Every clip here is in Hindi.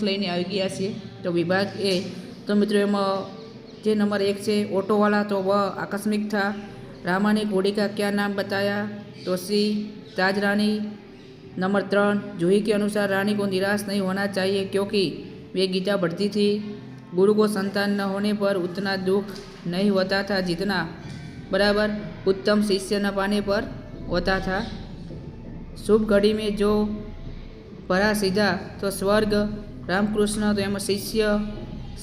સમક્ષ લઈને આવી ગયા છીએ તો વિભાગ એ તો મિત્રો એમાં જે નંબર એક છે ઓટોવાલા તો वह आकस्मिक था रामा ने घोड़ी का क्या नाम बताया तो सी ताज रानी नंबर त्रण जूही के अनुसार रानी को निराश नहीं होना चाहिए क्योंकि वे गीता बढ़ती थी गुरु को संतान न होने पर उतना दुख नहीं होता था जितना बराबर उत्तम शिष्य न पाने पर होता था शुभ घड़ी में जो भरा सीधा तो स्वर्ग रामकृष्ण तो एम शिष्य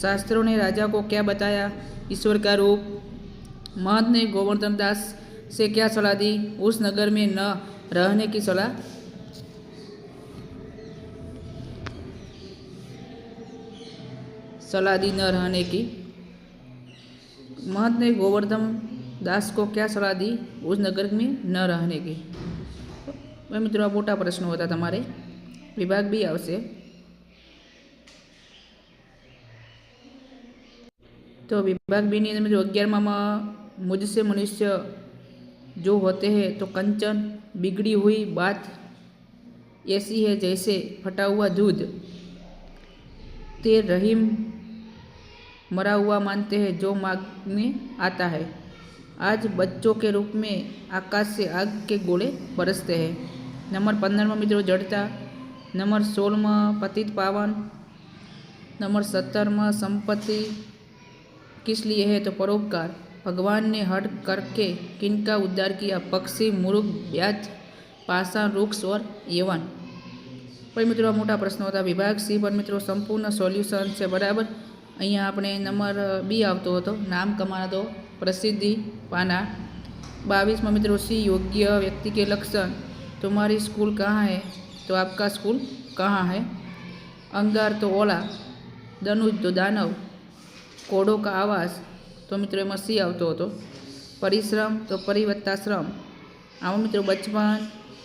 शास्त्रों ने राजा को क्या बताया ईश्वर का रूप महंत ने गोवर्धन दास से क्या सलाह दी उस नगर में न रहने की सलाह सलाह दी न रहने की महंत ने गोवर्धन दास को क्या सलाह दी उस नगर में न रहने की હવે મિત્રો આ મોટા પ્રશ્નો હતા તમારે વિભાગ બી આવશે तो विभाग बी में जो अग्यारहમાં मुझसे मनुष्य जो होते हैं तो कंचन, बिगड़ी हुई बात ऐसी है जैसे फटा हुआ दूध। ते रहीम मरा हुआ मानते हैं जो मांगने आता है। आज बच्चों के रूप में आकाश से आग के गोले बरसते हैं। नंबर पंद्रह में मित्रों, जड़ता। नंबर सोलह में पतित पावन। नंबर सत्तर में संपत्ति। किस लिए है तो परोपकार भगवान ने हट करके किनका उद्धार किया पक्षी मुर्ग ब्याज पाषाण वृक्ष और यवन પછી મિત્રો આ મોટા પ્રશ્નો હતા વિભાગ સી પર મિત્રો સંપૂર્ણ સોલ્યુશન છે બરાબર અહીંયા આપણે નંબર બી આવતો હતો નામ કમાતો પ્રસિદ્ધિ પાના બાવીસમાં મિત્રો सी योग्य व्यक्ति के लक्षण तुम्हारी स्कूल कहाँ है तो आपका स्कूल कहाँ है अंगार तो ओला दनुज तो दानव કોડો કા આવાસ, તો મિત્રો એમાં સી આવતો હતો. પરિશ્રમ, તો પરિવત્તાશ્રમ આમાં મિત્રો બચપન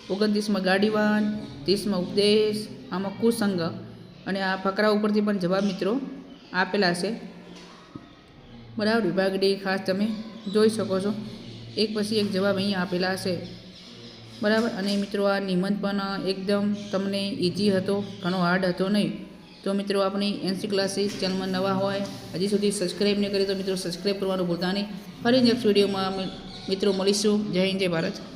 ઓગણત્રીસમાં ગાડીવાન, ત્રીસમાં ઉપદેશ, આમાં કુસંગ. અને આ ફકરા ઉપરથી પણ જવાબ મિત્રો આપેલા છે. બરાબર, વિભાગ ડી ખાસ તમે જોઈ શકો છો. એક પછી એક જવાબ અહીંયા આપેલા છે. બરાબર, અને મિત્રો આ નિબંધ પણ એકદમ તમને ઇઝી હતો, ઘણો હાર્ડ હતો નહીં. તો મિત્રો, આપણી એનસી ક્લાસીસ ચેનલમાં નવા હોય, હજી સુધી સબસ્ક્રાઈબ નહીં કરી તો મિત્રો સબસ્ક્રાઈબ કરવાનું ભૂલતા નહીં. ફરી નેક્સ્ટ વિડીયોમાં મિત્રો મળીશું. જય હિન્દ, જય ભારત.